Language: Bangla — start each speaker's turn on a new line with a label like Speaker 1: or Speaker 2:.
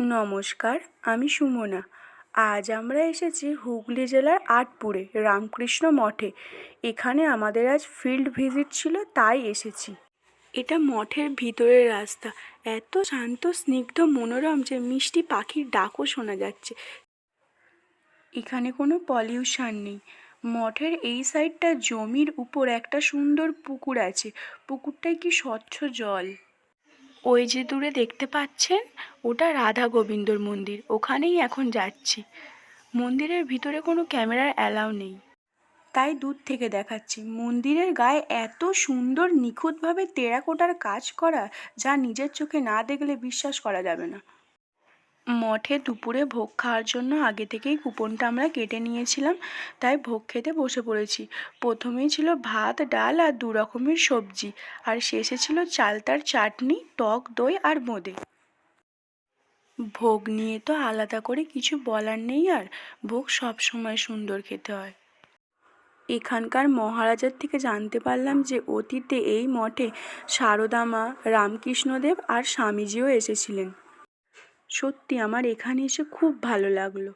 Speaker 1: নমস্কার, আমি সুমনা। আজ আমরা এসেছি হুগলি জেলার আটপুরে, রামকৃষ্ণ মঠে। এখানে আমাদের আজ ফিল্ড ভিজিট ছিল, তাই এসেছি। এটা মঠের ভিতরের রাস্তা। এত শান্ত, স্নিগ্ধ, মনোরম যে মিষ্টি পাখির ডাকও শোনা যাচ্ছে। এখানে কোনো পলিউশন নেই। মঠের এই সাইডটা জমির উপর একটা সুন্দর পুকুর আছে। পুকুরটায় কি স্বচ্ছ জল। ওই যে দূরে দেখতে পাচ্ছেন ওটা রাধা গোবিন্দর মন্দির, ওখানেই এখন যাচ্ছি। মন্দিরের ভিতরে কোনো ক্যামেরার অ্যালাউ নেই। তাই দূর থেকে দেখাচ্ছি। মন্দিরের গায়ে এত সুন্দর নিখুঁতভাবে টেরাকোটার কাজ করা, যা নিজের চোখে না দেখলে বিশ্বাস করা যাবে না। মঠে দুপুরে ভোগ খাওয়ার জন্য আগে থেকেই কুপনটা আমরা কেটে নিয়েছিলাম, তাই ভোগ খেতে বসে পড়েছি। প্রথমেই ছিল ভাত, ডাল আর দু রকমের সবজি, আর শেষে ছিল চালতার চাটনি, টক দই আর বোঁদে ভোগ নিয়ে তো আলাদা করে কিছু বলার নেই আর। ভোগ সব সময় সুন্দর খেতে হয়। এখানকার মহারাজার থেকে জানতে পারলাম যে অতীতে এই মঠে সারদা মা রামকৃষ্ণদেব আর স্বামীজিও এসেছিলেন। সত্যি আমার এখানে এসে খুব ভালো লাগল।